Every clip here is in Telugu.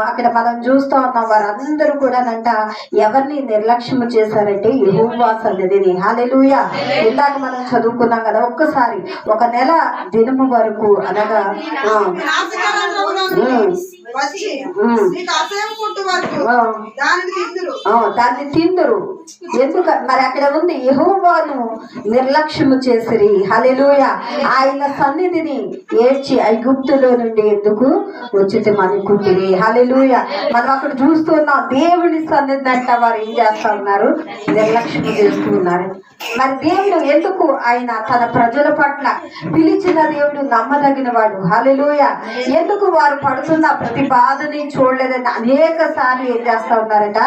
అక్కడ మనం చూస్తా ఉన్నాం. వారందరూ కూడానంట ఎవరిని నిర్లక్ష్యం చేశారంటే యెహోవా సన్నిధిని. హాలెలూయ ఇందాక మనం చదువుకున్నాం కదా ఒక్కసారి ఒక నెల దినము వరకు అనగా వచ్చి నీకు అసహ్యం పుట్టు వరకు ఆ, దానిని తిందురు. ఆ, దాన్ని తిందురు. ఎందుక మరి అక్కడ ఉంది యెహోవాను నిర్లక్ష్యము చేసిరి. హలెలూయ ఆయన సన్నిధిని ఏడ్చి ఐగుప్తులో నుండి ఎందుకు ఉచితం అనుకుంటుంది హలెలూయ మనం అక్కడ చూస్తున్నాం దేవుని సన్నిధిని అంట వారు ఏం చేస్తా ఉన్నారు? నిర్లక్ష్యం చేస్తూ ఉన్నారు. మరి దేవుడు ఎందుకు ఆయన తన ప్రజల పట్ల పిలిచిన దేవుడు నమ్మదగిన వాడు? హలెలూయ ఎందుకు వారు పడుతున్న ప్రతి బాధని చూడలేదని అనేక సార్లు ఏం చేస్తా ఉన్నారట?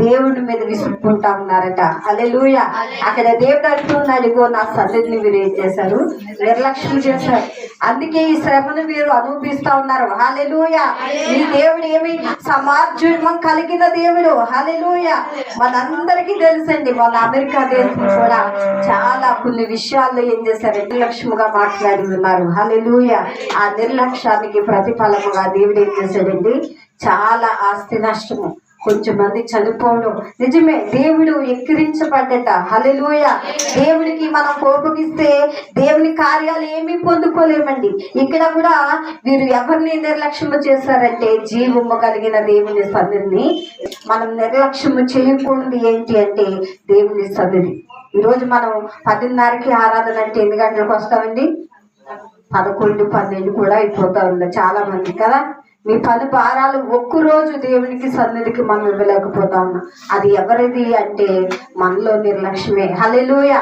దేవుడి మీద విసుక్కుంటా ఉన్నారట. హలెలూయ అక్కడ దేవుడు అంటున్నాడు ఇగో నా సన్నిధిని మీరు ఏం చేశారు? నిర్లక్ష్యం చేశారు. అందుకే ఈ శ్రమను మీరు అనుభవిస్తా ఉన్నారు. హలెలూయ ఈ దేవుడు ఏమి సమాజం కలిగిన దేవుడు? హలెలూయ మనందరికీ తెలుసండి మన అమెరికా దేశం కూడా చాలా కొన్ని విషయాల్లో ఏం చేశారు? నిర్లక్ష్యముగా మాట్లాడి ఉన్నారు హలెలూయ ఆ నిర్లక్ష్యానికి ప్రతిఫలముగా దేవుడు ఏం చేశాడండి? చాలా ఆస్తి నష్టము. కొంచెం మంది చనిపోవడం. నిజమే దేవుడు ఎక్కిరించబడ్డట. హలెలూయ దేవుడికి మనం కోపగిస్తే దేవుని కార్యాలు ఏమీ పొందుకోలేమండి. ఇక్కడ కూడా వీరు ఎవరిని నిర్లక్ష్యము చేశారంటే జీవము కలిగిన దేవుని సన్నిధిని. మనం నిర్లక్ష్యము చేయకూడదు ఏంటి అంటే దేవుని సన్నిధి. ఈరోజు మనం పదిన్నరకి ఆరాధన అంటే ఎన్ని గంటలకు వస్తామండి? పదకొండు పన్నెండు కూడా అయిపోతా ఉంది. చాలా మంది కదా? మీ పది భారాలు ఒక్క రోజు దేవునికి సన్నిధికి మనం ఇవ్వలేకపోతా ఉన్నాం. అది ఎవరిది అంటే మనలో నిర్లక్ష్యమే. హలెలూయ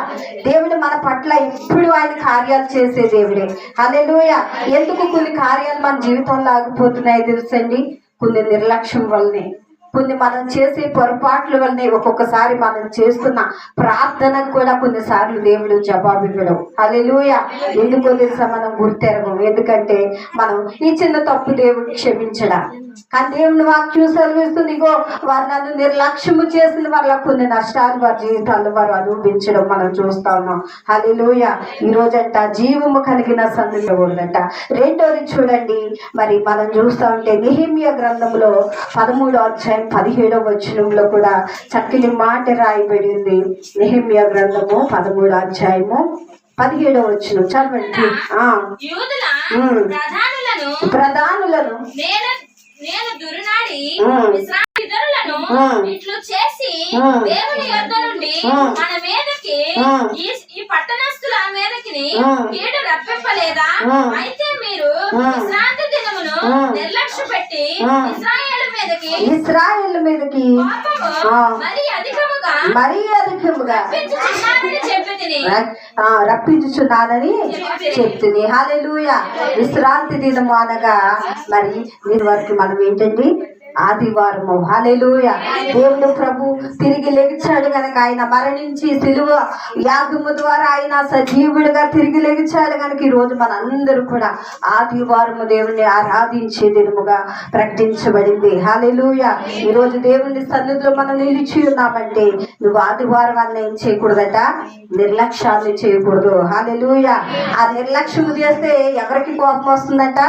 దేవుడు మన పట్ల ఇప్పుడు ఆయన కార్యాలు చేసే దేవుడే. హలెలూయ ఎందుకు కొన్ని కార్యాలు మన జీవితంలో ఆగిపోతున్నాయి తెలుసండి? కొన్ని నిర్లక్ష్యం వల్లనే. కొన్ని మనం చేసే పొరపాట్ల వల్లనే ఒక్కొక్కసారి మనం చేస్తున్న ప్రార్థనకు కూడా కొన్నిసార్లు దేవుడు జవాబు ఇవ్వడం. అలెలుయ ఎందుకో తెలుసా మనం గుర్తెరగం? ఎందుకంటే మనం ఈ చిన్న తప్పు దేవుడు క్షమించడా? కానీ దేవుని వాక్యం సెలవిస్తుంది ఇగో వారు నన్ను నిర్లక్ష్యము చేసిన వల్ల కొన్ని నష్టాలు వారి జీవితాల్లో వారు అనుభవించడం మనం చూస్తా ఉన్నాం. హల్లెలూయా. ఈ రోజంట జీవము కలిగిన ఉందంట రెండోది చూడండి మరి మనం చూస్తా ఉంటే నిహిమ్య గ్రంథంలో పదమూడో అధ్యాయం పదిహేడో వచనంలో కూడా చక్కని మాట రాయబడి ఉంది. నిహిమ్య గ్రంథము పదమూడో అధ్యాయము పదిహేడో వచనం. చదవండి. ప్రధానులను నేను దురునాడి ఉమ్. ఇట్లు చేసి. దేవుని యొద్ద నుండి. మన మీదకి. ఈ పట్టణస్థుల మీదకి. కీడు రప్పింపలేదా. అయితే మీరు. విశ్రాంతి దినమును. నిర్లక్ష్య పెట్టి. ఇస్రాయేల్ మీదకి ఇస్రాయేల్ మీదకి. మరి అధికముగా మరీ అధికముగా రప్పించుచున్నానని చెప్తుంది హాలెలూయ విశ్రాంతి దినము అనగా మరి దీని వరకు మనం ఏంటండి ఆదివారము. హాలేలుయ దేవుడు ప్రభు తిరిగి లెగిచాడు కనుక ఆయన మరణించి సిలువ యాగము ద్వారా ఆయన సజీవుడిగా తిరిగి లెగిచాడు కనుక ఈ రోజు మనందరూ కూడా ఆదివారము దేవుణ్ణి ఆరాధించే దినముగా ప్రకటించబడింది. హాలెలూయ ఈ రోజు దేవుని సన్నిధిలో మనం నిలిచి ఉన్నామంటే నువ్వు ఆదివారం అన్న ఏం చేయకూడదట? నిర్లక్ష్యాన్ని చేయకూడదు. హాలేలుయ ఆ నిర్లక్ష్యం చేస్తే ఎవరికి కోపం వస్తుందట?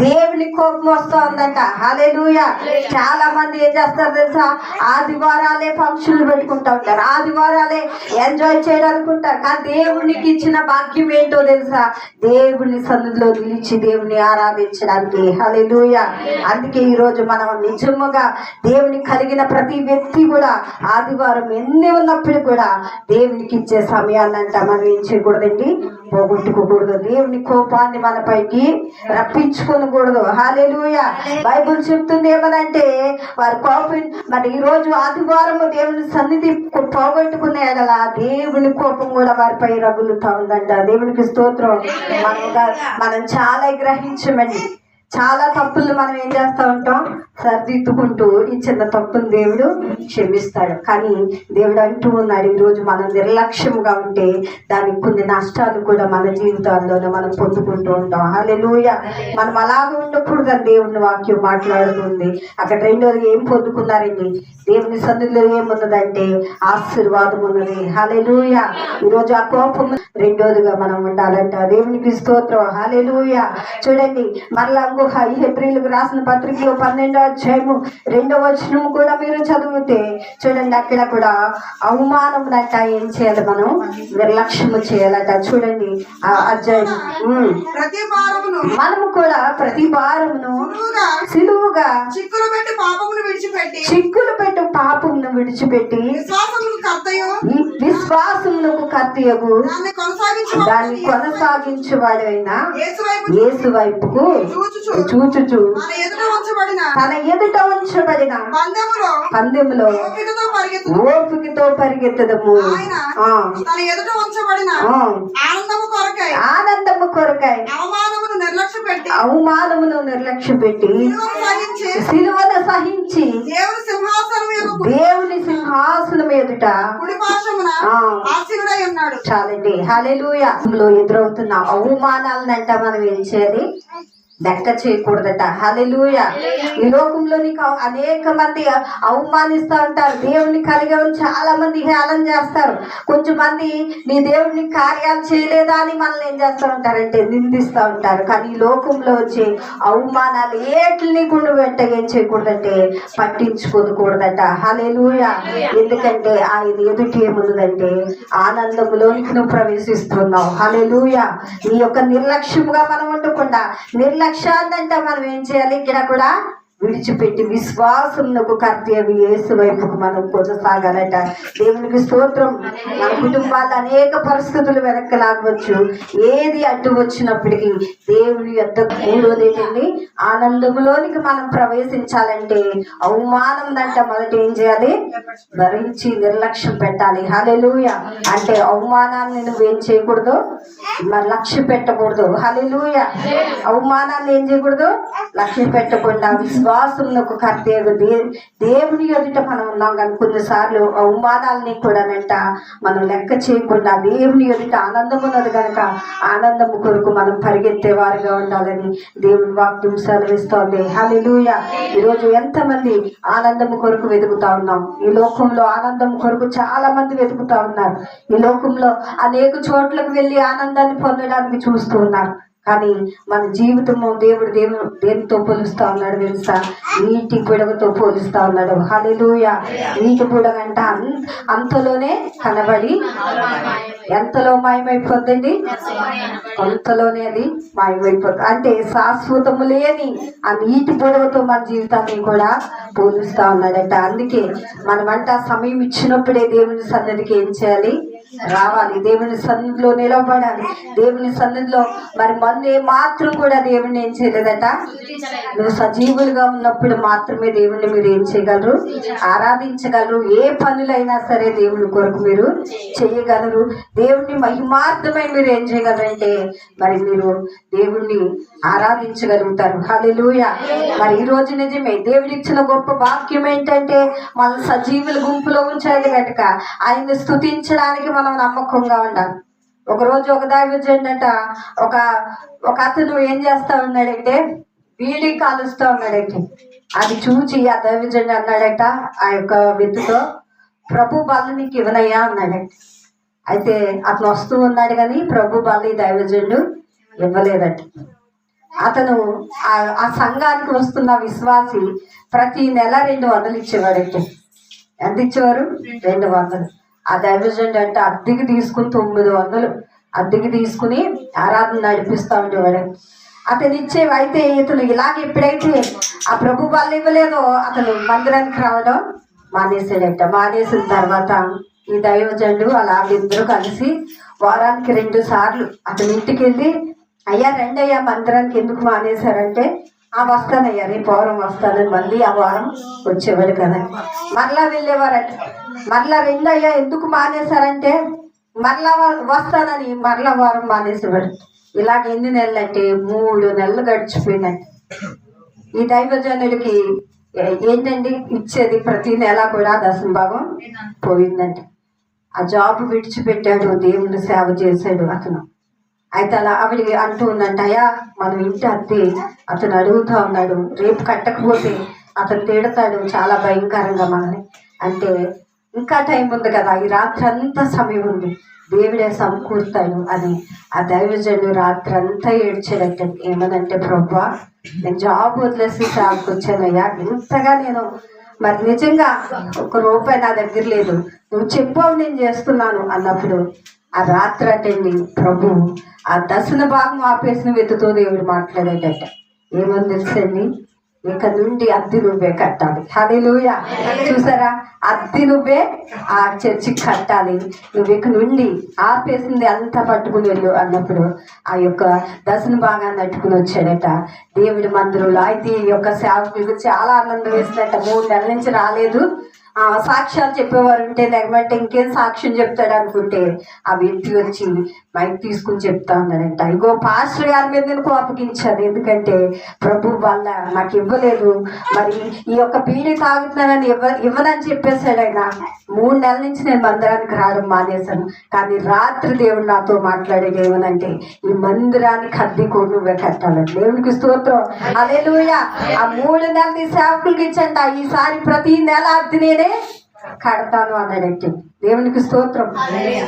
దేవుని కోపం వస్తుందంట. హాలేలుయ చాలా మంది ఏం చేస్తారు తెలుసా? ఆదివారాలే ఫంక్షన్లు పెట్టుకుంటా ఉంటారు. ఆదివారాలే ఎంజాయ్ చేయడానికి ఉంటారు కానీ దేవునికి ఇచ్చిన భాగ్యం ఏంటో తెలుసా? దేవుని సన్నిధిలో నిలిచి దేవుని ఆరాధించడానికి. హల్లెలూయా. అందుకే ఈ రోజు మనం నిజముగా దేవుని కలిగిన ప్రతి వ్యక్తి కూడా ఆదివారం ఎన్ని ఉన్నప్పుడు కూడా దేవునికి ఇచ్చే సమయాలంట మనం ఏం చేయకూడదండి? పోగొట్టుకోకూడదు. దేవుని కోపాన్ని మనపైకి రప్పించుకోకూడదు హాలేలుయ బైబుల్ చెప్తుంది ఏమనంటే వారి కోపం మరి ఈ రోజు ఆదివారం దేవుని సన్నిధి పోగొట్టుకునే కదా దేవుని కోపం కూడా వారిపై రగులుతా ఉందంట. దేవునికి స్తోత్రం. మనం మనం చాలా గ్రహించమండి చాలా తప్పులు మనం ఏం చేస్తా ఉంటాం? సరిదిద్దుకుంటూ ఈ చిన్న తప్పును దేవుడు క్షమిస్తాడు. కానీ దేవుడు అంటూ ఉన్నాడు ఈరోజు మనం నిర్లక్ష్యంగా ఉంటే దానికి కొన్ని నష్టాలు కూడా మన జీవితాల్లోనే మనం పొందుకుంటూ ఉంటాం. హల్లెలూయా. మనం అలాగే ఉండకూడదని దేవుని వాక్యం మాట్లాడుతుంది. అక్కడ రెండోది ఏం పొందుకున్నారండి? దేవుని సన్నిధిలో ఏమున్నదంటే ఆశీర్వాదం ఉన్నది. హల్లెలూయా. ఈరోజు ఆ కోపం రెండోదిగా మనం ఉండాలంట. దేవునికి స్తోత్రం. హల్లెలూయా. చూడండి మరలా అవమానము హెబ్రిలకు రాసిన పత్రికలో పన్నెండో అధ్యాయము రెండో వచనము కూడా మీరు చదివితే చూడండి అక్కడ కూడా అవమానం అంట ఏం చేయాలి మనం నిర్లక్ష్యము చేయాలట. చూడండి ఆ అధ్యాయం. భారమును మనము కూడా ప్రతి వారమును సులువుగా చిక్కులు పెట్టి పాపమును విడిచిపెట్టి చిక్కులు పెట్టు పాపమును విడిచిపెట్టి విశ్వాసమునకు కర్తయగు. దాన్ని కొనసాగించు దాన్ని కొనసాగించువాడైన? యేసు వైపు యేసు వైపుకు చూచుచు ఎదుట ఉంచబడిన తన ఎదుట ఉంచబడిన పందెములో పందెములో ఓపికతో పరిగెత్తు ఓపికతో పరిగెత్తదము. ఆయన ఆ, తన ఎదుట ఉంచబడిన ఆ, ఆనందము కొరకై ఆనందము కొరకై అవమానమును నిర్లక్ష్య పెట్టి అవమానమును నిర్లక్ష్య పెట్టి సహించి సిలువను సహించి దేవుని సింహాసనం దేవుని సింహాసనం ఎదుట కుడి పార్శ్వమున ఆ. ఆశీనుడై ఉన్నాడు. చాలండి. హలెలూయలో ఎదురవుతున్న అవమానాలనంట మనం ఏం చేయాలి? లెక్క చేయకూడదట. హలెలూయ ఈ లోకంలో నీకు అనేక మంది అవమానిస్తూ ఉంటారు. దేవుని కలిగే చాలా మంది హేళన చేస్తారు. కొంచెం మంది నీ దేవుడిని కార్యాలు చేయలేదా అని మనల్ని ఏం చేస్తూ ఉంటారంటే నిందిస్తూ ఉంటారు. కానీ ఈ లోకంలో వచ్చే అవమానాలు ఏటిని గుండు వెంట ఏం చేయకూడదంటే పట్టించుకోకూడదట. హలెలూయ ఎందుకంటే ఆయన ఎదుటి ఏమున్నదంటే ఆనందంలోనికి నువ్వు ప్రవేశిస్తున్నావు. హలెలూయ నీ యొక్క నిర్లక్ష్యముగా మనం ఉండకుండా నిర్లక్ష్యాన్నంటే మనం ఏం చేయాలి? ఇక్కడ కూడా విడిచిపెట్టి విశ్వాసమునకు కర్తవ్య యేసు వైపుకు మనం కొనసాగాలట. దేవునికి స్తోత్రం. మన కుటుంబాలు అనేక పరిస్థితులు వెనక్కి లాగవచ్చు. ఏది అడ్డు వచ్చినప్పటికీ దేవుని యొక్క మూడోది ఏంటండి ఆనందములోనికి మనం ప్రవేశించాలంటే అవమానం దంట మొదట ఏం చేయాలి? భరించి నిర్లక్ష్యం పెట్టాలి. హలెలూయ అంటే అవమానాన్ని నువ్వేం చేయకూడదు? మరి లక్ష్య పెట్టకూడదు. హలెలూయ అవమానాన్ని ఏం చేయకూడదు? లక్ష్య పెట్టకుండా విశ్వాసంలో కర్తవ్య. దే దేవుని ఎదుట మనం ఉన్నాం కానీ కొన్నిసార్లు అవమానాలని కూడానంట మనం లెక్క చేయకుండా దేవుని ఎదుట ఆనందం ఉన్నది కనుక ఆనందము కొరకు మనం పరిగెత్తేవారుగా ఉండాలని దేవుని వాక్యం సెలవిస్తోంది. హల్లెలూయ. ఈరోజు ఎంతమంది ఆనందము కొరకు వెతుకుతా ఉన్నాం. ఈ లోకంలో ఆనందం కొరకు చాలా మంది వెతుకుతా ఉన్నారు. ఈ లోకంలో అనేక చోట్లకు వెళ్ళి ఆనందాన్ని పొందడానికి చూస్తూ ఉన్నారు. కానీ మన జీవితము దేవుడు దేవుడు దేనితో పోలుస్తా ఉన్నాడు తెలుసా? నీటి బుడగతో పోలుస్తా ఉన్నాడు. హల్లెలూయ. నీటి బుడగ అంట అంతలోనే కనబడి ఎంతలో మాయమైపోద్దండి అంతలోనే అది మాయమైపోతుంది అంటే శాశ్వతము లేని ఆ నీటి బుడగతో మన జీవితాన్ని కూడా పోలుస్తా ఉన్నాడట. అందుకే మనమంట సమయం ఇచ్చినప్పుడే దేవుని సన్నదికి ఏం చేయాలి? రావాలి. దేవుని సన్నిధిలో నిలబడాలి. దేవుని సన్నిధిలో మరి మందు మాత్రం కూడా దేవుని ఏం చేయలేదట? నువ్వు సజీవులుగా ఉన్నప్పుడు మాత్రమే దేవుణ్ణి మీరు ఏం చేయగలరు? ఆరాధించగలరు. ఏ పనులైనా సరే దేవుని కొరకు మీరు చేయగలరు. దేవుణ్ణి మహిమార్థమై మీరు ఏం చేయగలరంటే మరి మీరు దేవుణ్ణి ఆరాధించగలుగుతారు. హలిలుయ మరి ఈ రోజు నిజమే దేవుడి ఇచ్చిన గొప్ప వాక్యం ఏంటంటే మన సజీవుల గుంపులో ఉంచాలి కనుక ఆయన్ని స్థుతించడానికి మనం నమ్మకంగా ఉండాలి. ఒక రోజు ఒక ఒక ఒక అతను ఏం చేస్తా ఉన్నాడంటే వీడి కాలుస్తా ఉన్నాడట. అది చూచి ఆ దైవజండు అన్నాడట ఆ యొక్క విత్తుతో ప్రభు బల్ల నీకు ఇవ్వనయ్యా అన్నాడట అయితే అతను వస్తూ ఉన్నాడు కానీ ప్రభు బల్లి ఈ దైవజండు ఇవ్వలేదట. అతను ఆ- సంఘానికి వస్తున్న విశ్వాసి ప్రతి నెల రెండు వందలు ఇచ్చేవాడట. ఎంత ఇచ్చేవారు? రెండు వందలు. ఆ దైవజండు అంటే అద్దెకి తీసుకుని తొమ్మిది వందలు. అద్దెకి తీసుకుని ఆరాధన నడిపిస్తూ ఉండేవాడు. అతను ఇచ్చేవి అయితే ఇతను ఇలాగ ఎప్పుడైతే ఆ ప్రభు వాళ్ళు ఇవ్వలేదో. అతను మందిరానికి రావడం మానేసాడట మానేసిన తర్వాత ఈ దైవజండు అలా ఇద్దరు కలిసి వారానికి రెండు సార్లు అతని ఇంటికి వెళ్ళి అయ్యా రెండయ్యా మందిరానికి ఎందుకు మానేశారంటే ఆ వస్తానయ్యా రేపు వారం వస్తానని మళ్ళీ ఆ వారం వచ్చేవారు కదా. మరలా వెళ్ళేవారట. మరలా రెండయ్యా ఎందుకు మానేశారంటే మరలా వస్తానని మరలా వారం మానేసేవాడు ఇలాగ ఎన్ని నెలలు అంటే మూడు నెలలు గడిచిపోయినాయి. ఈ దైవజనుడికి ఏ- ఏంటండి ఇచ్చేది ప్రతి నెల కూడా దశమ భాగం పోయిందండి ఆ జాబ్ విడిచిపెట్టాడు దేవుని సేవ చేశాడు అతను. అయితే అలా ఆవిడ అంటూ ఉందంట మనం ఇంటి అద్దె అతను అడుగుతా ఉన్నాడు రేపు కట్టకపోతే అతను తిడతాడు చాలా భయంకరంగా మనల్ని అంటే ఇంకా టైం ఉంది కదా ఈ రాత్రి అంతా సమయం ఉంది. దేవుడే సమకూరుతాడు అని ఆ దైవజనుడు రాత్రి అంతా ఏడ్చాడంటే ఏమనంటే ప్రభా నేను జాబ్ వదిలేసి షాప్కి వచ్చానయ్యా ఇంతగా నేను మరి నిజంగా ఒక రూపాయి నా దగ్గర లేదు. నువ్వు చెప్పావు నేను చేస్తున్నాను అన్నప్పుడు ఆ రాత్రి అటండి ప్రభు ఆ దశన భాగం ఆపేసిన వెతుతో దేవుడు మాట్లాడేటట ఏమని తెలుసండి ఇక నుండి అద్దె నువ్వే కట్టాలి. హల్లెలూయా. చూసారా? అద్దె నువ్వే ఆ చర్చి కట్టాలి. నువ్వు ఇక నుండి ఆపేసింది అంతా పట్టుకుని వెళ్ళు అన్నప్పుడు ఆ యొక్క దశన భాగాన్ని అట్టుకుని వచ్చాడట. దేవుడి మందిరంలో అయితే ఈ యొక్క సేవకులకు చాలా ఆనందం వేసినట్ట. మూడు నెలల నుంచి రాలేదు. సాక్ష్యాలు చెప్పేవారు ఉంటే లేకపోతే ఇంకేం సాక్ష్యం చెప్తాడు అనుకుంటే ఆ వ్యక్తి వచ్చి మైక్ తీసుకుని చెప్తా ఉన్నాడంట ఇగో పాస్టర్ గారి మీద నేను కోపగించాను ఎందుకంటే ప్రభు వల్ల నాకు ఇవ్వలేదు. మరి ఈ యొక్క బీడీ తాగుతున్నానని ఇవ్వ ఇవ్వనని చెప్పేశాడు ఆయన మూడు నెలల నుంచి నేను మందిరానికి రావడం మానేశాను. కానీ రాత్రి దేవుడు నాతో మాట్లాడేది ఏమనంటే ఈ మందిరానికి అద్దె కూడా నువ్వే కట్టాలని దేవునికి స్తోత్రం. అదేలుయ ఆ మూడు నెలలు సేవకులకి ఇచ్చంట. ఈసారి ప్రతి నెల అద్దె నేనే కడతాను అన్నాడంటే దేవునికి స్తోత్రం.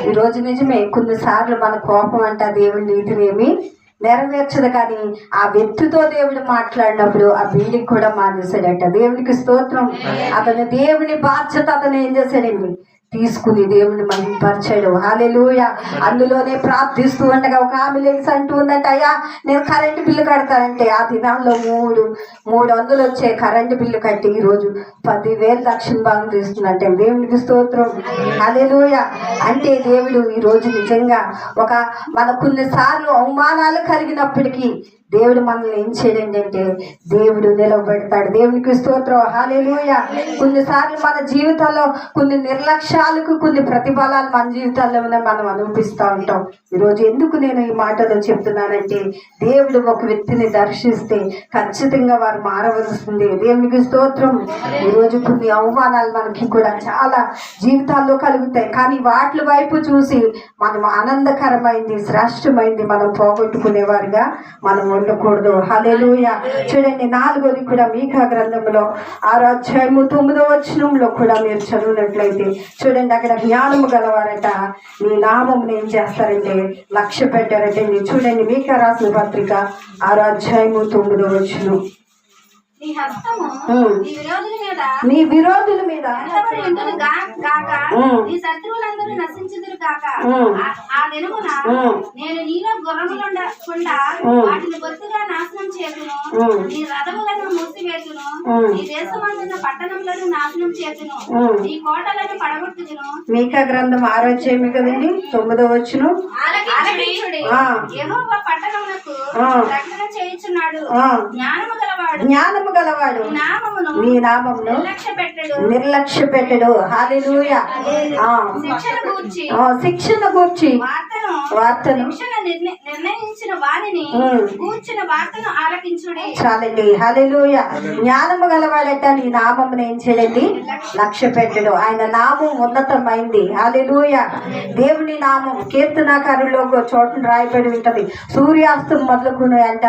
ఈ రోజు నిజమే కొన్నిసార్లు మన కోపం అంట దేవుడి నీతిని ఏమి నెరవేర్చదు కానీ ఆ వ్యక్తితో దేవుడు మాట్లాడినప్పుడు ఆ బిల్డింగ్ కూడా మానేశాడట. దేవునికి స్తోత్రం. అతను దేవుని బాధ్యత అతను ఏం చేశాడండి? తీసుకుని దేవుని మహింపరచాడు. హాలెలుయ అందులోనే ప్రార్థిస్తూ ఉండగా ఒక ఆమె లేచి అంటూ ఉందంట అయ్యా నేను కరెంటు బిల్లు కడతానంటే ఆ దినాల్లో మూడు మూడు వందలు వచ్చే కరెంటు బిల్లు కట్టి ఈరోజు పదివేలు లక్షల భాగం తీస్తుందంటే దేవునికి స్తోత్రం. హాలెలుయ అంటే దేవుడు ఈ రోజు నిజంగా ఒక మన కొన్నిసార్లు అవమానాలు కలిగినప్పటికీ దేవుడు మనల్ని ఏం చేయడండి అంటే దేవుడు నిలబెడతాడు. దేవునికి స్తోత్రం. హాలేలుయ కొన్నిసార్లు మన జీవితాల్లో కొన్ని నిర్లక్ష్యాలకు కొన్ని ప్రతిఫలాలు మన జీవితాల్లో మనం అనుభవిస్తూ ఉంటాం. ఈరోజు ఎందుకు నేను ఈ మాటలో చెప్తున్నానంటే దేవుడు ఒక వ్యక్తిని దర్శిస్తే ఖచ్చితంగా వారు మారవలసింది. దేవునికి స్తోత్రం. ఈరోజు కొన్ని అవమానాలు మనకి కూడా చాలా జీవితాల్లో కలుగుతాయి. కానీ వాటి వైపు చూసి మనం ఆనందకరమైంది శ్రేష్టమైంది మనం పోగొట్టుకునేవారుగా మనము ఉండకూడదు హల్లెలూయా. చూడండి నాలుగోది కూడా మీకా గ్రంథంలో ఆరో అధ్యాయము తొమ్మిదో వచనంలో కూడా మీరు చదివినట్లయితే చూడండి అక్కడ జ్ఞానము గలవారట. నీ నామం ఏం చేస్తారంటే లక్ష్య పెట్టారంటే. చూడండి మీకా రాసిన పత్రిక ఆరో అధ్యాయము తొమ్మిదో వచనం. నీ విరోధుల మీద నీ శత్రువులందరూ నశించుదురు కాక. ఆ- దినమున. నేను నీలో గుర్రములుండకుండా ఉమ్. వాటిని బొత్తుగా నాశనం చేతును. నీ రథములను మూసివేతును. నీ దేశమందున్న పట్టణములను నాశనం చేతును. నీ కోటలను పడగొట్టుదును మీకా గ్రంథం ఆరో అధ్యాయమే కదండి తొమ్మిదో వచ్చును ఆలకించుడి. యెహోవా. రక్షణ చేయుచున్నాడు. జ్ఞానము గలవాడు జ్ఞానము గలవాడు. నీ నామమును నీ నామమును నిర్లక్ష్య పెట్టడు నిర్లక్ష్య పెట్టడు శిక్షణ గూర్చి. ఆ, శిక్షణ గూర్చి. వార్తను వార్తను. శిక్షణ నిర్ణ- నిర్ణయించిన వారిని ఉమ్. కూర్చిన వార్తను ఆలకించుడి. చాలండి. హల్లెలూయ జ్ఞానము గలవాడట నీ నామమును ఏం చేయండి లక్ష్య పెట్టడు ఆయన నామం ఉన్నతమైంది. హల్లెలూయ దేవుని నామం కీర్తనాకారులో చోట రాయబడి ఉంటది. సూర్యాస్తం మొదలుకుని అంట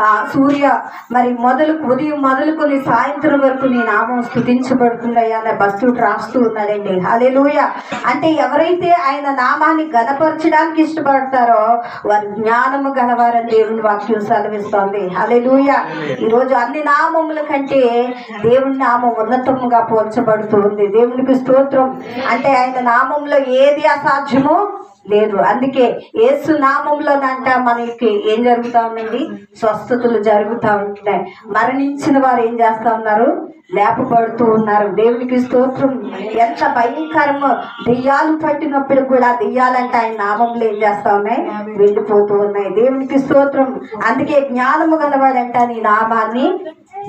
ఆ సూర్య మరి మొదలు ఉదయం మొదలుకొని సాయంత్రం వరకు నీ నామం స్థుతించబడుతుందయ్యా అనే భక్తుడు రాస్తూ ఉన్నాడండి. హల్లెలూయ. అంటే ఎవరైతే ఆయన నామాన్ని గణపరచడానికి ఇష్టపడతారో వారు జ్ఞానము గలవారని దేవుని వాక్యం సెలవిస్తోంది. హల్లెలూయ. ఈరోజు అన్ని నామముల కంటే దేవుని నామం ఉన్నతముగా పోల్చబడుతుంది దేవునికి స్తోత్రం. అంటే ఆయన నామంలో ఏది అసాధ్యమో లేదు. అందుకే ఏసు నామంలో అంట మనకి ఏం జరుగుతా ఉందండి? స్వస్థతలు జరుగుతూ ఉంటున్నాయి మరణించిన వారు ఏం చేస్తా ఉన్నారు? లేపబడుతూ ఉన్నారు. దేవునికి స్తోత్రం. ఎంత భయంకరమో. దెయ్యాలు పట్టినప్పుడు కూడా దెయ్యాలంటే ఆయన నామంలో ఏం చేస్తా ఉన్నాయి? వెళ్ళిపోతూ ఉన్నాయి. దేవునికి స్తోత్రం. అందుకే జ్ఞానము గలవాడంట నీ నామాన్ని.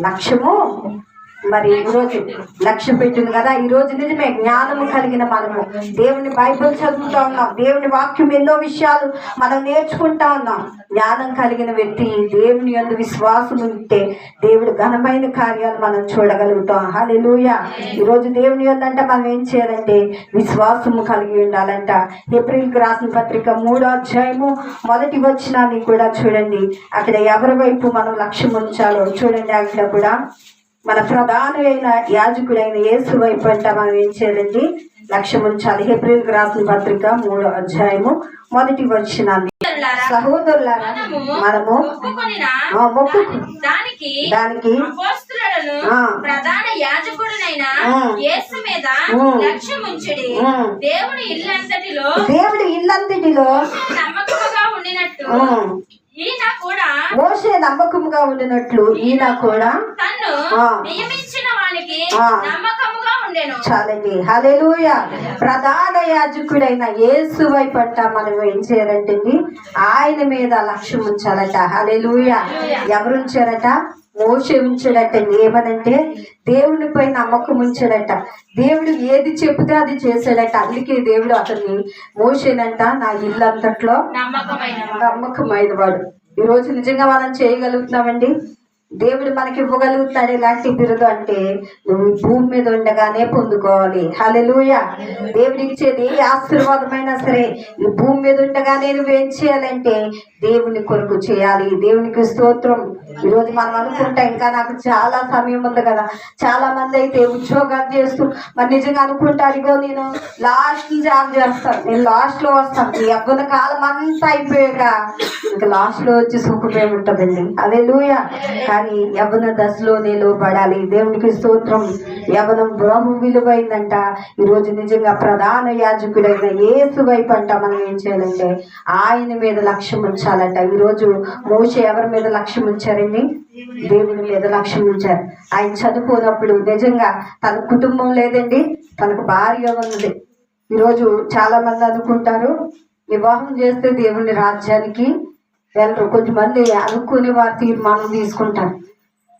లక్ష్యము మరి ఈరోజు లక్ష్యం పెట్టింది కదా ఈ రోజు నిజమే జ్ఞానము కలిగిన మనము. దేవుని బైబుల్ చదువుతా ఉన్నాం దేవుని వాక్యం ఎన్నో విషయాలు మనం నేర్చుకుంటా ఉన్నాం. జ్ఞానం కలిగిన వ్యక్తి దేవుని అందు విశ్వాసం ఉంటే దేవుడు ఘనమైన కార్యాలు మనం చూడగలుగుతాం. హల్లెలూయా. ఈరోజు దేవుని యొద్దంటే మనం ఏం చేయాలంటే విశ్వాసము కలిగి ఉండాలంట. ఏప్రిల్కి రాసిన పత్రిక మూడో అధ్యాయము మొదటి వచ్చినాన్ని కూడా చూడండి. అక్కడ ఎవరి వైపు మనం లక్ష్యం ఉంచాలో చూడండి అక్కడ కూడా మన ప్రధానమైన యాజకుడైన యేసు వైపు అంట మనం ఏం చేయాలండి లక్ష్యం ఉంచాలి హెబ్రిల్ రాసిన పత్రిక మూడో అధ్యాయము మొదటి వచ్చినాన్ని సహోదరులారా, మనము మొక్కు దానికి దానికి. ప్రధాన యాజకుడునైన ఆ. యేసు మీద ఆ. లక్ష్యం ఉంచుడి ఆ. దేవుని ఇల్లంతటిలో దేవుడి ఇల్లంతటిలో నమ్మకముగా ఉండినట్టు ఈయన కూడా మోసే నమ్మకముగా ఉండినట్లు ఈయన కూడా తన్ను. నియమించిన. నమ్మకముగా ఉండెను. చాలండి. హల్లెలూయ. ప్రధాన యాజకుడైన యేసు వైపట్ట మనం ఏం చేయాలంటే ఆయన మీద లక్ష్యం ఉంచాలట. హల్లెలూయ. ఎవరు ఉంచారట? మోసే ఉంచాడట ఏమనంటే దేవునిపై నమ్మకం ఉంచాడట. దేవుడు ఏది చెబితే అది చేశాడట. అందుకే దేవుడు అతన్ని మోసేనంట. నా ఇల్లు అంతట్లో నమ్మకమైన వాడు ఈ రోజు నిజంగా మనం చేయగలుగుతున్నామండి? దేవుడు మనకి ఇవ్వగలుగుతాడు ఎలాంటి బిరుదు అంటే నువ్వు భూమి మీద ఉండగానే పొందుకోవాలి. హల్లెలూయ. దేవుడు ఇచ్చేది ఏ ఆశీర్వాదమైనా సరే ఈ భూమి మీద ఉండగానే నువ్వేం చేయాలంటే దేవుని కొరకు చేయాలి. దేవునికి స్తోత్రం. ఈ రోజు మనం అనుకుంటాం ఇంకా నాకు చాలా సమయం ఉంది కదా. చాలా మంది అయితే ఉద్యోగాలు చేస్తూ మరి నిజంగా అనుకుంటారు ఇగో నేను లాస్ట్ జాబ్ చేస్తాను నేను లాస్ట్లో వస్తాను. ఈ అబ్బున కాలం అంతా అయిపోయాక ఇంకా లాస్ట్లో వచ్చి సుఖమే ఉంటుందండి. అదే లూయ కానీ యవ్వన దశలోనే లోపడాలి దేవునికి స్తోత్రం. యవనం బ్రహ్మ విలువైందంట. ఈ రోజు నిజంగా ప్రధాన యాజకుడైన ఏసు వైపు అంట మనం ఏం చేయాలంటే ఆయన మీద లక్ష్యం ఉంచాలంట. ఈ రోజు మోస ఎవరి మీద లక్ష్యం ఉంచారండి దేవుని మీద లక్ష్యం ఉంచారు. ఆయన చదువుకున్నప్పుడు నిజంగా తన కుటుంబం లేదండి తనకు భార్య ఉన్నది. ఈరోజు చాలా మంది అనుకుంటారు వివాహం చేస్తే దేవుని రాజ్యానికి వెళ్ళరు. కొంతమంది అనుకునే వారి తీర్మానం తీసుకుంటారు.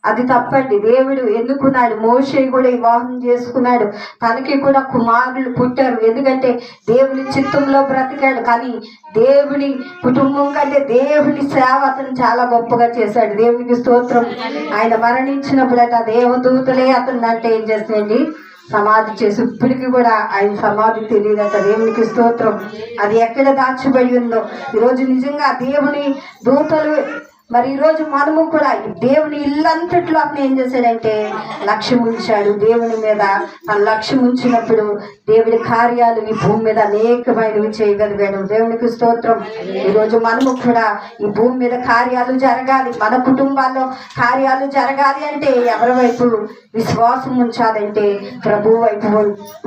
అది తప్పండి. దేవుడు ఎందుకున్నాడు మోషే కూడా వివాహం చేసుకున్నాడు. తనకి కూడా కుమారులు పుట్టారు. ఎందుకంటే దేవుని చిత్తంలో బ్రతికాడు. కానీ దేవుని కుటుంబం కంటే దేవుని సేవ అతను చాలా గొప్పగా చేశాడు. దేవునికి స్తోత్రం. ఆయన మరణించినప్పుడు మరణించినప్పుడట దేవదూతలే అతను అంటే ఏం చేస్తాయండి సమాధి చేసి ఇప్పటికి కూడా ఆయన సమాధి తెలియదట. దేవునికి స్తోత్రం. అది ఎక్కడ దాచిబడి ఉందో? ఈరోజు నిజంగా దేవుని దూతలు మరి ఈరోజు మనము కూడా ఈ దేవుని ఇల్లంతట్లో అతను ఏం చేశాడంటే లక్ష్యం ఉంచాడు. దేవుని మీద తన లక్ష్యం ఉంచినప్పుడు దేవుడి కార్యాలు ఈ భూమి మీద అనేకమైనవి చేయగలిగాడు. దేవునికి స్తోత్రం. ఈరోజు మనము కూడా ఈ భూమి మీద కార్యాలు జరగాలి. మన కుటుంబాల్లో కార్యాలు జరగాలి అంటే ఎవరి వైపు విశ్వాసం ఉంచాలంటే ప్రభు వైపు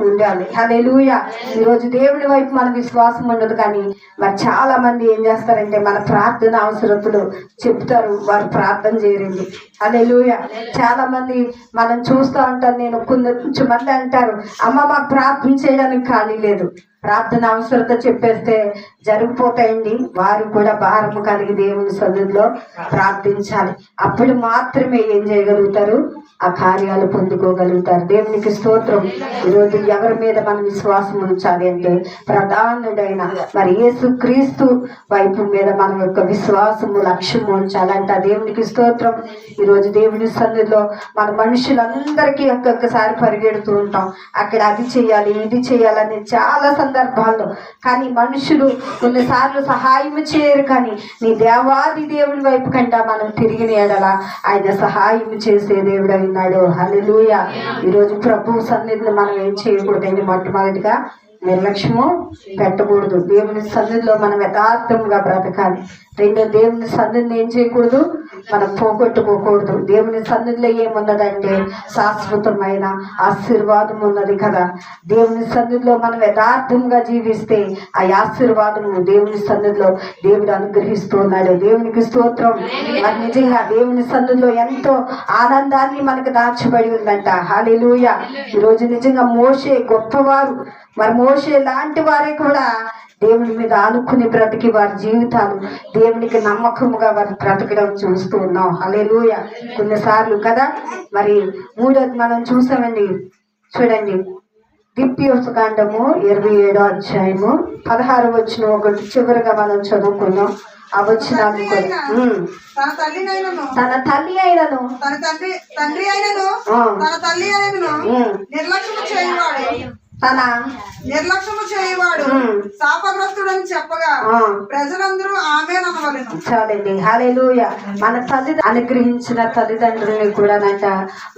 ఉండాలి. లూయ ఈరోజు దేవుని వైపు మన విశ్వాసం ఉండదు కానీ మరి చాలా మంది ఏం చేస్తారంటే మన ప్రార్థన అవసరతలు చెప్తారు వారు ప్రార్థన చేయరండి హల్లెలూయ. చాలా మంది మనం చూస్తూ ఉంటారు నేను కొంచెం మంది అంటారు అమ్మ మాకు ప్రార్థన చేయడానికి ఖాళీ లేదు. ప్రార్థన అవసరత చెప్పేస్తే జరిగిపోతాయండి. వారు కూడా భారము కలిగి దేవుని సదుల్లో ప్రార్థించాలి. అప్పుడు మాత్రమే ఏం చేయగలుగుతారు? ఆ కార్యాలు పొందుకోగలుగుతారు. దేవునికి స్తోత్రం. ఈరోజు ఎవరి మీద మనం విశ్వాసం ఉంచాలి అంటే ప్రధానుడైన మరి యేసు క్రీస్తు వైపు మీద మన యొక్క విశ్వాసము లక్ష్యము ఉంచాలంట దేవునికి స్తోత్రం. ఈరోజు దేవుని సన్నిధిలో మన మనుషులందరికీ ఒక్కొక్కసారి పరిగెడుతూ ఉంటాం. అక్కడ అది చేయాలి ఇది చేయాలని చాలా సందర్భాల్లో. కానీ మనుషులు కొన్నిసార్లు సహాయం చేయరు కానీ నీ దేవాది దేవుని వైపు కంట మనం తిరిగిన ఎడల ఆయన సహాయం చేసే దేవుడు ఉన్నాడు. హల్లెలూయ. ఈరోజు ప్రభు సన్నిధిని మనం ఏం చేయకూడదండి మొట్టమొదటిగా నిర్లక్ష్యము పెట్టకూడదు. దేవుని సన్నిధిలో మనం యథార్థంగా బ్రతకాలి. రెండో దేవుని సన్నిధిని ఏం చేయకూడదు? మనం పోగొట్టుకోకూడదు. దేవుని సన్నిధిలో ఏమున్నదంటే శాశ్వతమైన ఆశీర్వాదం ఉన్నది కదా. దేవుని సన్నిధిలో మనం యథార్థంగా జీవిస్తే ఆ ఆశీర్వాదము దేవుని సన్నిధిలో దేవుడు అనుగ్రహిస్తూ ఉన్నాడు దేవునికి స్తోత్రం. మరి నిజంగా దేవుని సన్నిధిలో ఎంతో ఆనందాన్ని మనకు దాచబడి ఉందంట. హాలేలుయ ఈరోజు నిజంగా మోసే గొప్పవారు. మరి మోసే లాంటి వారే కూడా దేవుని మీద ఆనుకుని బ్రతికి వారి జీవితాలు దేవునికి నమ్మకముగా వారు బ్రతకడం చూస్తూ ఉన్నాం. హలేలుయ కొన్నిసార్లు కదా మరి మూడోది మనం చూసామండి. చూడండి. దిప్యోసకాండము ఇరవై ఏడో అధ్యాయము పదహారు వచ్చిన ఒకటి చివరిగా మనం చదువుకున్నాం ఆ. తన తల్లి అయినను. తన తండ్రి తండ్రి అయినను. ఆ. తన తల్లి అయినను చేయవాడు. తన నిర్లక్ష్యము చేయవాడు. శాపగ్రస్తుడని చెప్పగా. ప్రజలందరూ ఆమె నమ్మవలను. చాలండి. హల్లెలూయ. మన తల్లి అనుగ్రహించిన తల్లిదండ్రుల్ని కూడానంట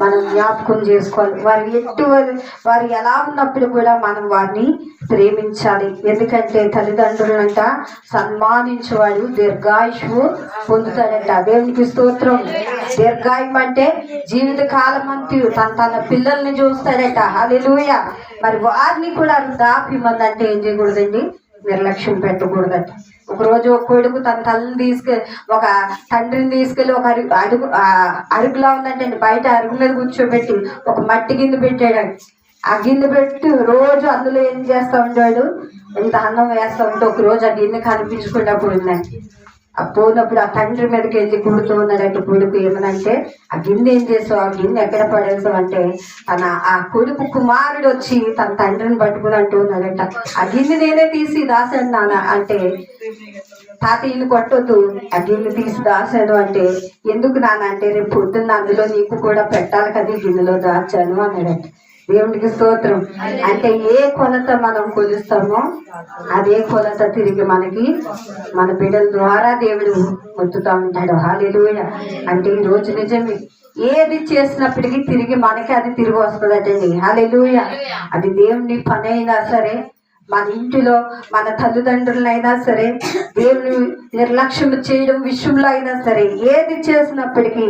మనం జ్ఞాపకం చేసుకోవాలి. వారు ఎట్టి వారు- ఎలా ఉన్నప్పుడు కూడా మనం వారిని ప్రేమించాలి. ఎందుకంటే తల్లిదండ్రులంట సన్మానించేవాడు దీర్ఘాయుషు పొందుతాడంట. దేవునికి స్తోత్రం. దీర్ఘాయం అంటే జీవిత కాలం అంటూ తన తన పిల్లల్ని చూస్తాడట. హల్లెలూయ. మరి వారిని కూడా దాపిమందంటే ఏం చేయకూడదండి? నిర్లక్ష్యం పెట్టకూడదంట ఒకరోజు ఒక కొడుకు తన తల్లిని తీసుకెళ్ళి ఒక తండ్రిని తీసుకెళ్ళి ఒక అరుగు అడుగు ఆ అరుగులా ఉందంటే బయట అరుగు మీద కూర్చోబెట్టి ఒక మట్టి గిన్నె పెట్టాడు ఆ గిన్నె పెట్టి రోజు అందులో ఏం చేస్తా ఉంటాడు? ఎంత అన్నం వేస్తా ఉంటే ఒక రోజు ఆ గిన్నె కనిపించకుండా పోయిందండి. ఆ పోయినప్పుడు ఆ తండ్రి మీదకి వెళ్ళి కుడుతూ ఉన్నాడంటే కొడుకు ఏమనంటే ఆ గిన్నె ఏం చేసావు? ఆ గిన్నె ఎక్కడ పడేసావు? అంటే తన ఆ కొడుకు కుమారుడు వచ్చి తన తండ్రిని పట్టుకుని అంటూ ఉన్నాడంట ఆ గిన్నె నేనే తీసి దాసాను నాన్న. అంటే తాతయ్యని కొట్టొద్దు. ఆ గిన్నె తీసి దాచాను అంటే ఎందుకు నాన్న? అంటే రేపు పొద్దున్న అందులో నీకు కూడా పెట్టాలి కదా గిన్నెలో దాచాను అన్నాడంట. దేవునికి స్తోత్రం. అంటే ఏ కొలత మనం కొలుస్తామో అదే కొలత తిరిగి మనకి మన బిడ్డల ద్వారా దేవుడు పొందుతా ఉంటాడు. హాలేలుయ అంటే ఈ రోజు నిజమే. ఏది చేసినప్పటికీ తిరిగి మనకి అది తిరిగి వస్తుందటండి. హాలేలుయ అది దేవుని పని అయినా సరే మన ఇంటిలో మన తల్లిదండ్రులైనా సరే దేవుని నిర్లక్ష్యం చేయడం విషయంలో అయినా సరే ఏది చేసినప్పటికీ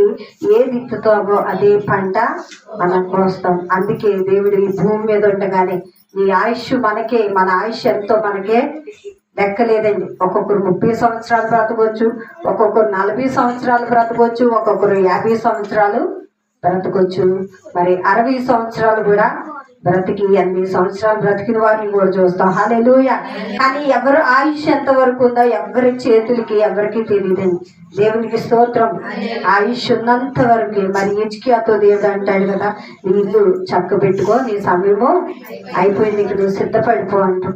ఏది ఇత్తుతామో అదే పంట మనం కోస్తాం. అందుకే దేవుడు ఈ భూమి మీద ఉండగానే ఈ ఆయుష్ మనకే మన ఆయుష్ ఎంతో మనకే లెక్కలేదండి. ఒక్కొక్కరు ముప్పై సంవత్సరాలు బ్రతకొచ్చు ఒక్కొక్కరు నలభై సంవత్సరాలు బ్రతకొచ్చు ఒక్కొక్కరు యాభై సంవత్సరాలు బ్రతకొచ్చు. మరి అరవై సంవత్సరాలు కూడా బ్రతికి ఎనిమిది సంవత్సరాలు బ్రతికిన వారిని కూడా చూస్తాం. హాలేలుయ కానీ ఎవరు ఆయుష్ ఎంత వరకు ఉందో ఎవరి చేతులకి ఎవరికి తెలియదు. దేవునికి స్తోత్రం. ఆయుష్ ఉన్నంత వరకు. మరి ఇచ్చికియాతో దేవుడు అంటాడు కదా నీ ఇల్లు చక్క పెట్టుకో నీ సమయము అయిపోయింది ఇక నువ్వు సిద్ధపడిపో అంటాం.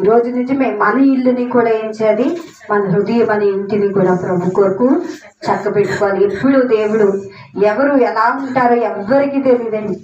ఈ రోజు నిజమే మన ఇల్లుని కూడా ఏం చేయాలి? మన హృదయం అనే ఇంటిని కూడా ప్రభు కొరకు చక్క పెట్టుకోవాలి ఎప్పుడు దేవుడు ఎవరు ఎలా ఉంటారో ఎవ్వరికి తెలియదండి.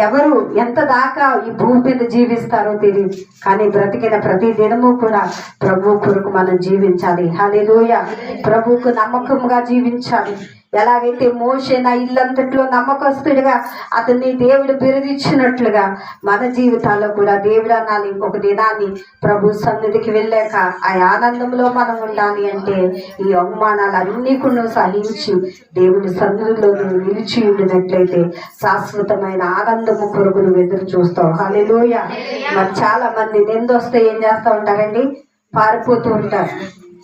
ఎవరు ఎంత దాకా ఈ భూమి మీద జీవిస్తారో తెలియదు. కానీ బ్రతికిన ప్రతి దినము కూడా ప్రభు కొరకు మనం జీవించాలి. హల్లెలూయా. ప్రభుకు నమ్మకంగా జీవించాలి. ఎలాగైతే మోసే నా ఇల్లంతట్లో నమ్మకస్తుడిగా అతన్ని దేవుడు బిరుదిచ్చినట్లుగా మన జీవితాల్లో కూడా దేవుడు అనాలి ఒక దినాన్ని ప్రభు సన్నిధికి వెళ్ళాక ఆ ఆనందంలో మనం ఉండాలి అంటే ఈ అవమానాలు అన్ని కూడా సహించి దేవుడి సన్నిధిలో నువ్వు నిలిచి ఉండినట్లయితే శాశ్వతమైన ఆనందము కొరకు నువ్వు ఎదురు చూస్తావు. హాలేలోయ మరి చాలా మంది నిందొస్తే ఏం చేస్తూ ఉంటారండి? పారిపోతూ ఉంటారు.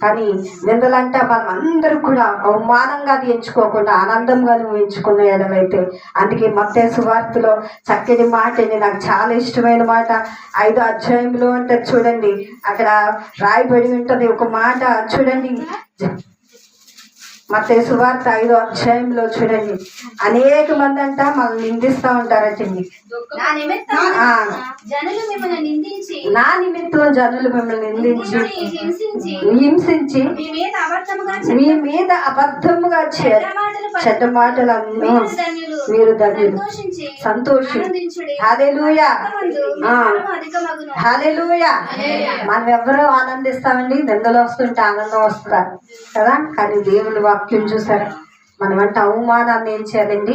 కానీ నిందలంటే మనం అందరూ కూడా అవమానంగా అది ఎంచుకోకుండా ఆనందంగా నువ్వు ఎంచుకున్న ఎడమైతే అందుకే మత్తే సువార్తలో చక్కటి మాట అండి. నాకు చాలా ఇష్టమైన మాట. ఐదో అధ్యాయంలో అంటే చూడండి. అక్కడ రాయబడి ఉంటుంది ఒక మాట. చూడండి. మత్తయి సువార్త ఐదో అధ్యాయంలో చూడండి అనేక మంది అంట మనల్ని నిందిస్తూ ఉంటారటండి నా నిమిత్తం. జనులు మిమ్మల్ని నిందించి నా నిమిత్తం జనులు మిమ్మల్ని నిందించి మిమ్మల్ని హింసించి హింసించి మీ మీద అబద్ధముగా చెడ్డ మాటలు పలికి చెడ్డ మాటలను మీరు సంతోషించి సంతోషి హాలేలుయా. హాలేలుయా. మనం ఎవరు ఆనందిస్తామండి. నిందలు వస్తుంటే ఆనందం వస్తుందా కదా? కానీ దేవుని వాక్యం చూసారా? మనం అంటే అవమానాన్ని ఏం చేయాలండి?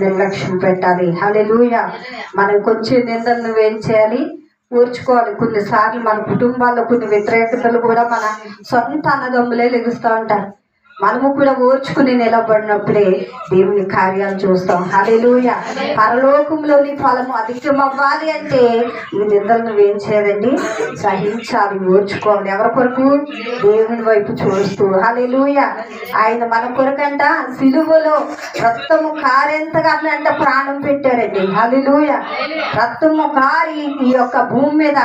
నిర్లక్ష్యం పెట్టాలి. హాలేలుయా. మనం కొంచెం నిందలు నువ్వు ఏం చేయాలి? ఊర్చుకోవాలి. కొన్నిసార్లు మన కుటుంబాల్లో కొన్ని వ్యతిరేకతలు కూడా మన సొంత అన్నదమ్ములే లెగుస్తూ ఉంటారు. మనము కూడా ఓర్చుకుని నిలబడినప్పుడే దేవుని కార్యాలు చూస్తాం. హల్లెలూయ. పరలోకంలోని ఫలము అధికం అవ్వాలి అంటే ఈ నిందలు నువ్వేం సహించాలి ఓర్చుకోవాలి. ఎవరి కొరకు? దేవుని వైపు చూస్తూ. హల్లెలూయ. ఆయన మన కొరకంట సిలువలో రక్తము కారెంతగా అంట ప్రాణం పెట్టారండి. హల్లెలూయ. రక్తము కారి ఈ యొక్క భూమి మీద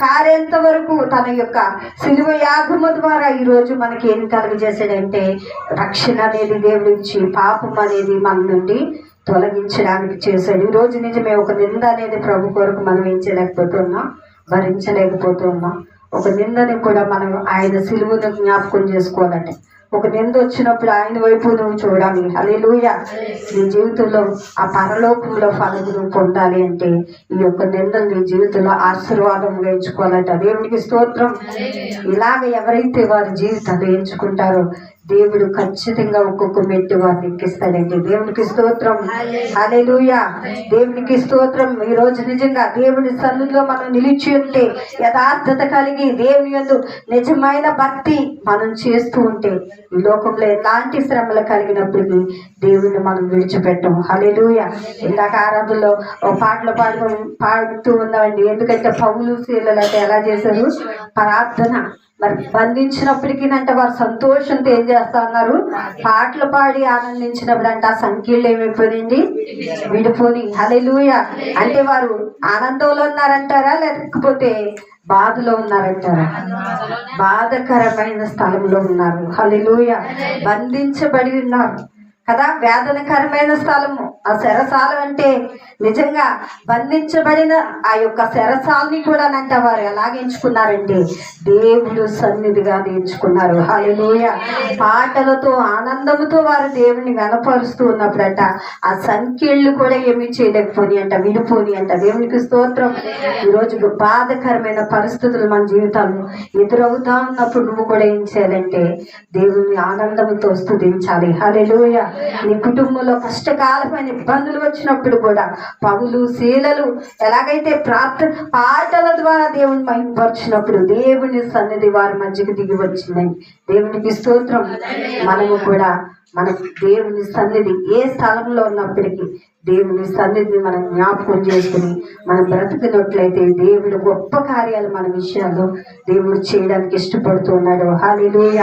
కారేంత వరకు తన యొక్క సిలువ యాగము ద్వారా ఈరోజు మనకి ఏం కలుగజేశాడంటే రక్షణ అనేది దేవుడి ఇచ్చి పాపం అనేది మన నుండి తొలగించడానికి చేశాడు. ఈ రోజు నిజమే ఒక నింద అనేది ప్రభు కొరకు మనం ఏం చేయలేకపోతున్నాం? భరించలేకపోతున్నాం. ఒక నిందని కూడా మనం ఆయన సిలువను జ్ఞాపకం చేసుకోవాలంటే. ఒక నింద వచ్చినప్పుడు ఆయన వైపు నువ్వు చూడాలి. హల్లెలూయా. నీ జీవితంలో ఆ పరలోకంలో ఫలం నువ్వు పొందాలి అంటే ఈ యొక్క నిందలు నీ జీవితంలో ఆశీర్వాదంగా ఎంచుకోవాలంట. దేవునికి స్తోత్రం. ఇలాగ ఎవరైతే వారి జీవితాలు ఎంచుకుంటారో దేవుడు ఖచ్చితంగా ఒక్కొక్క మెట్టు వారిని ఎక్కిస్తాడండి. దేవునికి స్తోత్రం. హల్లెలూయా దేవునికి స్తోత్రం. ఈ రోజు నిజంగా దేవుని సన్నిధిలో మనం నిలిచి ఉంటే యథార్థత కలిగి దేవుని యందు నిజమైన భక్తి మనం చేస్తూ ఉంటే ఈ లోకంలో ఎలాంటి శ్రమలు కలిగినప్పటికీ దేవుని మనం విడిచిపెట్టం. హల్లెలూయా ఇందాక ఆరాధనలో ఓ పాటలు పాడు పాడుతూ ఉన్నామండి. ఎందుకంటే పౌలు శీలలు అంటే ఎలా చేశారు? ప్రార్థన. మరి బంధించినప్పటికీ అంటే వారు సంతోషంతో ఏం చేస్తా ఉన్నారు? పాటలు పాడి ఆనందించినప్పుడు అంటే ఆ సంఖ్యలు ఏమైపోయింది విడిపోని. హలెలుయ అంటే వారు ఆనందంలో ఉన్నారంటారా? లేకపోతే బాధలో ఉన్నారంటారా? బాధకరమైన స్థలంలో ఉన్నారు. హలెలుయ బంధించబడి ఉన్నారు. కదా? వేదనకరమైన స్థలము. ఆ శరసాల అంటే నిజంగా బంధించబడిన ఆ యొక్క శరసాలని కూడా అంటే వారు ఎలాగ ఎంచుకున్నారంటే దేవుడు సన్నిధిగా ఎంచుకున్నారు. హల్లెలూయ. పాటలతో ఆనందముతో వారు దేవుని వెనపరుస్తూ ఉన్నప్పుడంట ఆ సంఖ్యళ్ళు కూడా ఏమీ చేయలేకపోని అంట విడిపోని అంట. దేవునికి స్తోత్రం. ఈరోజు బాధకరమైన పరిస్థితులు మన జీవితంలో ఎదురవుతా ఉన్నప్పుడు నువ్వు కూడా ఏం చేయాలంటే దేవుని ఆనందంతో స్థుతించాలి హల్లెలూయ. నీ కుటుంబంలో కష్టకాలమైన ఇబ్బందులు వచ్చినప్పుడు కూడా పగులు శీలలు ఎలాగైతే ప్రార్థన పాటల ద్వారా దేవుని మహింపరిచినప్పుడు దేవుని సన్నిధి వారి మధ్యకు దిగి వచ్చిందని దేవునికి స్తోత్రం. మనము కూడా మన దేవుని సన్నిధి ఏ స్థలంలో ఉన్నప్పటికీ దేవుని సన్నిధిని మనం జ్ఞాపకం చేసుకుని మనం బ్రతికినట్లయితే దేవుడు గొప్ప కార్యాలు మన విషయాల్లో దేవుడు చేయడానికి ఇష్టపడుతున్నాడు హాలిలోయ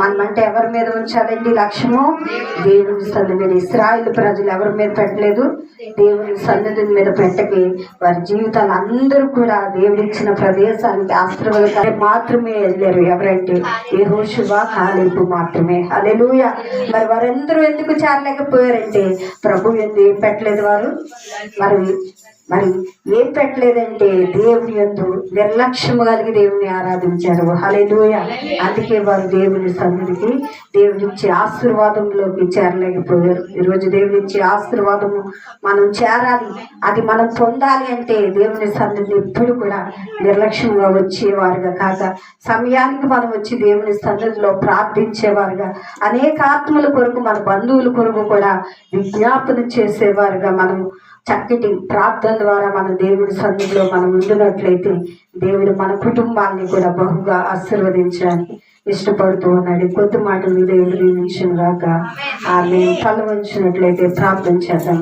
మనమంటే ఎవరి మీద ఉంచాలండి లక్ష్యము? దేవుని సన్నిధి మీద ఇస్రాయిల్ ప్రజలు ఎవరి మీద పెట్టలేదు? దేవుని సన్నిధి మీద పెట్టకి వారి జీవితాలు అందరూ కూడా దేవుడిచ్చిన ప్రదేశానికి ఆశ్రవాలు మాత్రమే వెళ్ళారు. ఎవరంటే ఏ హోషువా కాలింపు మాత్రమే. అలెలుయ మరి వారందరూ ఎందుకు చేరలేకపోయారంటే? ప్రభు ఎందుకు పెట్టలేదు వారు? మరి మరి ఏం పెట్టలేదంటే దేవుని యందు నిర్లక్ష్యము కలిగి దేవుని ఆరాధించారు. హల్లెలూయా. అందుకే వారు దేవుని సన్నిధికి దేవునిచ్చే ఆశీర్వాదంలోకి చేరలేకపోయారు. ఈరోజు దేవునిచ్చే ఆశీర్వాదము మనం చేరాలి. అది మనం పొందాలి అంటే దేవుని సన్నిధిని ఎప్పుడు కూడా నిర్లక్ష్యంగా వచ్చేవారుగా కాక సమయానికి మనం వచ్చి దేవుని సన్నిధిలో ప్రార్థించేవారుగా అనేక ఆత్మల కొరకు మన బంధువుల కొరకు కూడా విజ్ఞాపన చేసేవారుగా మనం చక్కటి ప్రార్థన ద్వారా మన దేవుడి సన్నిధిలో మనం ఉండినట్లయితే దేవుడు మన కుటుంబాన్ని కూడా బహుగా ఆశీర్వదించడానికి ఇష్టపడుతూ ఉన్నాడు. కొద్ది మాటలు దేవుడు నిమిషం గాక ఆమె తల వంచినట్లయితే ప్రార్థన చేద్దాం.